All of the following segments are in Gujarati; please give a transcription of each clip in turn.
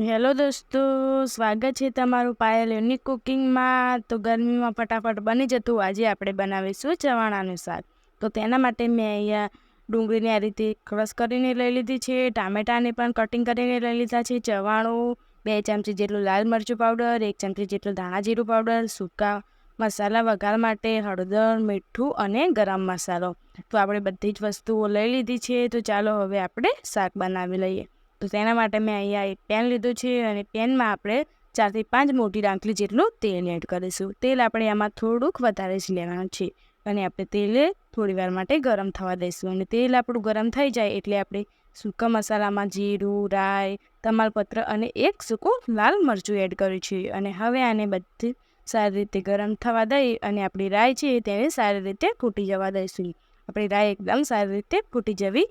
હેલો દોસ્તો, સ્વાગત છે તમારું પાયલ યુનિક કુકિંગમાં તો ગરમીમાં ફટાફટ બની જતું આજે આપણે બનાવીશું ચવાણાનું શાક. તો તેના માટે મેં અહીંયા ડુંગળીને આ રીતે ક્રશ કરીને લઈ લીધી છે, ટામેટાને પણ કટિંગ કરીને લઈ લીધા છે, ચવાણું, બે ચમચી જેટલું લાલ મરચું પાવડર, એક ચમચી જેટલું ધાણા જીરું પાવડર, સૂકા મસાલા વઘાર માટે હળદર, મીઠું અને ગરમ મસાલો. તો આપણે બધી જ વસ્તુઓ લઈ લીધી છે, તો ચાલો હવે આપણે શાક બનાવી લઈએ. તો તેના માટે મેં અહીંયા એક પેન લીધું છે અને પેનમાં આપણે ચારથી પાંચ મોટી ડાંકલી જેટલું તેલ એડ કરીશું. તેલ આપણે આમાં થોડુંક વધારે જ લેવાનું છે અને આપણે તેલ થોડી વાર માટે ગરમ થવા દઈશું અને તેલ આપણું ગરમ થઈ જાય એટલે આપણે સૂકા મસાલામાં જીરું, રાઈ, તમાલપત્ર અને એક સૂકું લાલ મરચું એડ કર્યું છે. અને હવે આને બધી સારી રીતે ગરમ થવા દઈ અને આપણી રાઈ છે તેને સારી રીતે ફૂટી જવા દઈશું. આપણી રાઈ એકદમ સારી રીતે ફૂટી જવી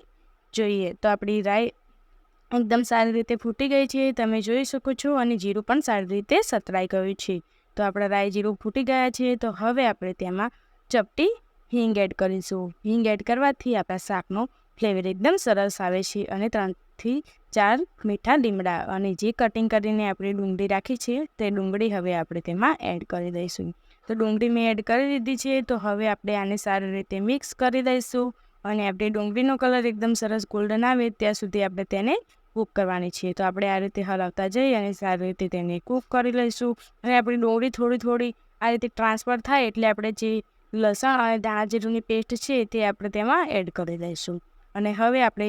જોઈએ. તો આપણી રાઈ એકદમ સારી રીતે ફૂટી ગઈ છે, તમે જોઈ શકો છો અને જીરું પણ સારી રીતે સતરાઈ ગયું છે. તો આપણા રાઈ જીરું ફૂટી ગયા છે, તો હવે આપણે તેમાં ચપટી હિંગ એડ કરીશું. હિંગ એડ કરવાથી આપણા શાકનો ફ્લેવર એકદમ સરસ આવે છે અને ત્રણથી ચાર મીઠા લીમડા અને જે કટિંગ કરીને આપણે ડુંગળી રાખી છે, તે ડુંગળી હવે આપણે તેમાં એડ કરી દઈશું. તો ડુંગળી મેં એડ કરી દીધી છે, તો હવે આપણે આને સારી રીતે મિક્સ કરી દઈશું અને આપણે ડુંગળીનો કલર એકદમ સરસ ગોલ્ડન આવે, ત્યાં સુધી આપણે તેને કૂક કરવાની છે. તો આપણે આ રીતે હલાવતા જઈએ અને સારી રીતે તેને કૂક કરી લઈશું. અને આપણી ડુંગળી થોડી થોડી આ રીતે ટ્રાન્સફર થાય એટલે આપણે જે લસણ અને ધાણા જીરુંની પેસ્ટ છે તે આપણે તેમાં એડ કરી દઈશું અને હવે આપણે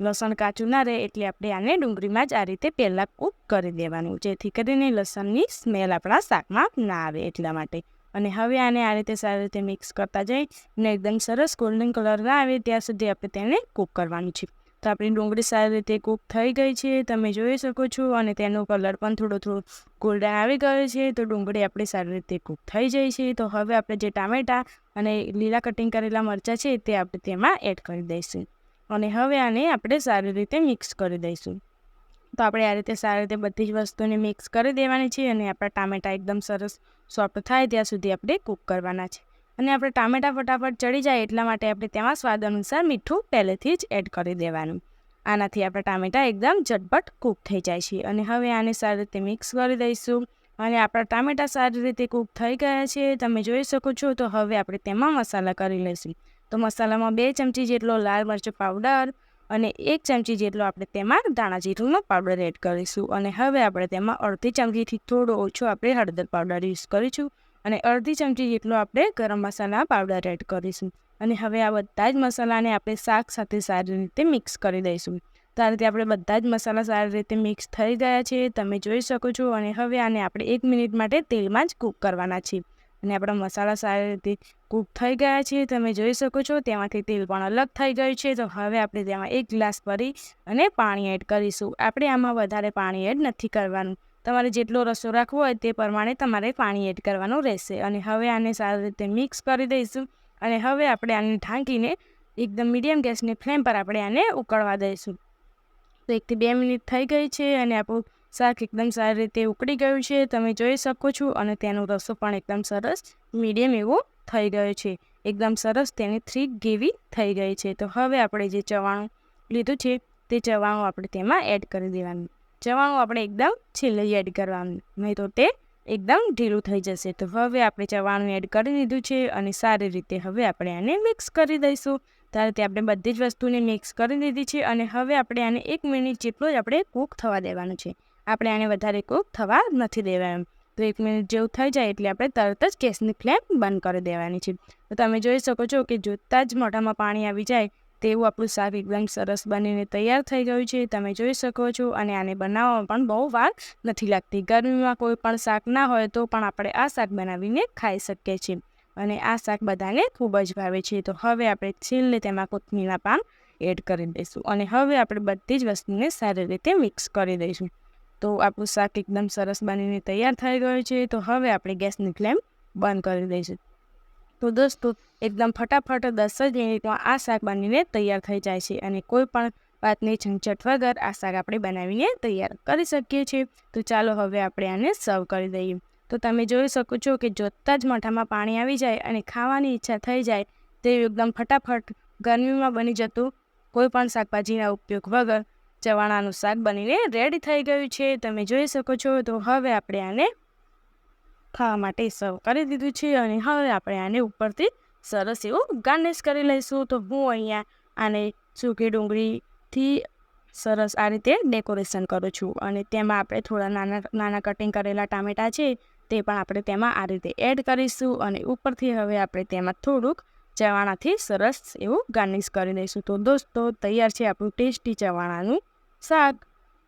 લસણ કાચું ના રહે એટલે આપણે આને ડુંગળીમાં જ આ રીતે પહેલાં કૂક કરી દેવાનું, જેથી કરીને લસણની સ્મેલ આપણા શાકમાં ના આવે એટલા માટે. અને હવે આને આ રીતે સારી રીતે મિક્સ કરતા જઈ અને એકદમ સરસ ગોલ્ડન કલર આવે ત્યાં સુધી આપણે તેને કૂક કરવાનું છે. તો આપણી ડુંગળી સારી રીતે કૂક થઈ ગઈ છે, તમે જોઈ શકો છો અને તેનો કલર પણ થોડો થોડો ગોલ્ડન આવી ગયો છે, તો ડુંગળી આપણી સારી રીતે કૂક થઈ જાય છે. તો હવે આપણે જે ટામેટાં અને લીલા કટિંગ કરેલા મરચાં છે, તે આપણે તેમાં એડ કરી દઈશું. અને હવે આને આપણે સારી રીતે મિક્સ કરી દઈશું. તો આપણે આ રીતે સારી રીતે બધી જ વસ્તુને મિક્સ કરી દેવાની છે અને આપણા ટામેટાં એકદમ સરસ સોફ્ટ થાય ત્યાં સુધી આપણે કૂક કરવાના છે. અને આપણે ટામેટાં ફટાફટ ચડી જાય એટલા માટે આપણે તેમાં સ્વાદ અનુસાર મીઠું પહેલેથી જ એડ કરી દેવાનું. આનાથી આપણા ટામેટાં એકદમ ઝટપટ કૂક થઈ જાય છે. અને હવે આને સારી રીતે મિક્સ કરી દઈશું. અને આપણા ટામેટાં સારી રીતે કૂક થઈ ગયા છે. તમે જોઈ શકો છો તો હવે આપણે તેમાં મસાલા કરી લઈશું. તો મસાલામાં બે ચમચી જેટલો લાલ મરચું પાવડર અને એક ચમચી જેટલો આપણે તેમાં દાણા જીરુંનો પાવડર એડ કરીશું. અને હવે આપણે તેમાં અડધી ચમચીથી થોડો ઓછો આપણે હળદર પાવડર યુઝ કરીશું. અને અડધી ચમચી જેટલો આપણે ગરમ મસાલા પાવડર એડ કરીશું. અને હવે આ બધા જ મસાલાને આપણે શાક સાથે સારી રીતે મિક્સ કરી દઈશું. તો આ રીતે આપણે બધા જ મસાલા સારી રીતે મિક્સ થઈ ગયા છે. તમે જોઈ શકો છો. અને હવે આને આપણે એક મિનિટ માટે તેલમાં જ કૂક કરવાના છે અને આપણા મસાલા સારી રીતે કૂક થઈ ગયા છે. તમે જોઈ શકો છો, તેમાંથી તેલ પણ અલગ થઈ ગયું છે. તો હવે આપણે તેમાં એક ગ્લાસ ભરી અને પાણી એડ કરીશું. આપણે આમાં વધારે પાણી એડ નથી કરવાનું. તમારે જેટલો રસો રાખવો હોય તે પ્રમાણે તમારે પાણી એડ કરવાનું રહેશે. અને હવે આને સારી રીતે મિક્સ કરી દઈશું. અને હવે આપણે આને ઢાંકીને એકદમ મીડિયમ ગેસની ફ્લેમ પર આપણે આને ઉકળવા દઈશું. તો એકથી બે મિનિટ થઈ ગઈ છે અને આપણું શાક એકદમ સારી રીતે ઉકળી ગયું છે. તમે જોઈ શકો છો અને તેનો રસો પણ એકદમ સરસ મીડિયમ એવો થઈ ગયો છે. એકદમ સરસ તેની થ્રી ગેવી થઈ ગઈ છે. તો હવે આપણે જે ચવાણું લીધું છે તે ચવાણું આપણે તેમાં એડ કરી દેવાનું. ચવાણું આપણે એકદમ છેલ્લે એડ કરવાનું. નહીં તો તે એકદમ ઢીલું થઈ જશે. તો હવે આપણે ચવાણું એડ કરી દીધું છે અને સારી રીતે હવે આપણે આને મિક્સ કરી દઈશું. ત્યારે તે આપણે બધી જ વસ્તુને મિક્સ કરી દીધી છે અને હવે આપણે આને એક મિનિટ જેટલું જ આપણે કૂક થવા દેવાનું છે. આપણે આને વધારે કૂક થવા નથી દેવાનું તો એક મિનિટ જેવું થઈ જાય એટલે આપણે તરત જ ગેસની ફ્લેમ બંધ કરી દેવાની છે. તો તમે જોઈ શકો છો કે જોતાં જ મોઢામાં પાણી આવી જાય તેવું આપણું શાક એકદમ સરસ બનીને તૈયાર થઈ ગયું છે. તમે જોઈ શકો છો અને આને બનાવવામાં પણ બહુ વાર નથી લાગતી. ગરમીમાં કોઈ પણ શાક ના હોય તો પણ આપણે આ શાક બનાવીને ખાઈ શકીએ છીએ. અને આ શાક બધાને ખૂબ જ ભાવે છે. તો હવે આપણે છેલ્લે તેમાં કોથમીરના પાન એડ કરી દઈશું. અને હવે આપણે બધી જ વસ્તુને સારી રીતે મિક્સ કરી દઈશું. તો આપણું શાક એકદમ સરસ બનીને તૈયાર થઈ ગયું છે. તો હવે આપણે ગેસની ફ્લેમ બંધ કરી દઈશું. તો દોસ્તો, એકદમ ફટાફટ દસ જ મિનિટમાં આ શાક બનીને તૈયાર થઈ જાય છે અને કોઈ પણ વાતની ઝંઝટ વગર આ શાક આપણે બનાવીને તૈયાર કરી શકીએ છીએ. તો ચાલો હવે આપણે આને સર્વ કરી દઈએ. તો તમે જોઈ શકો છો કે જોતાં જ મોઢામાં પાણી આવી જાય અને ખાવાની ઈચ્છા થઈ જાય તે એકદમ ફટાફટ ગરમીમાં બની જતું કોઈ પણ શાકભાજીના ઉપયોગ વગર ચવાણાનું શાક બનીને રેડી થઈ ગયું છે. તમે જોઈ શકો છો તો હવે આપણે આને ખાવા માટે સર્વ કરી દીધું છે અને હવે આપણે આને ઉપરથી સરસ એવું ગાર્નિશ કરી લઈશું. તો હું અહીંયા આને સૂકી ડુંગળીથી સરસ આ રીતે ડેકોરેશન કરું છું અને તેમાં આપણે થોડા નાના નાના કટિંગ કરેલા ટામેટાં છે તે પણ આપણે તેમાં આ રીતે એડ કરીશું અને ઉપરથી હવે આપણે તેમાં થોડુંક ચવાણાથી સરસ એવું ગાર્નિશ કરી દઈશું તો દોસ્તો, તૈયાર છે આપણું ટેસ્ટી ચવાણાનું શાક.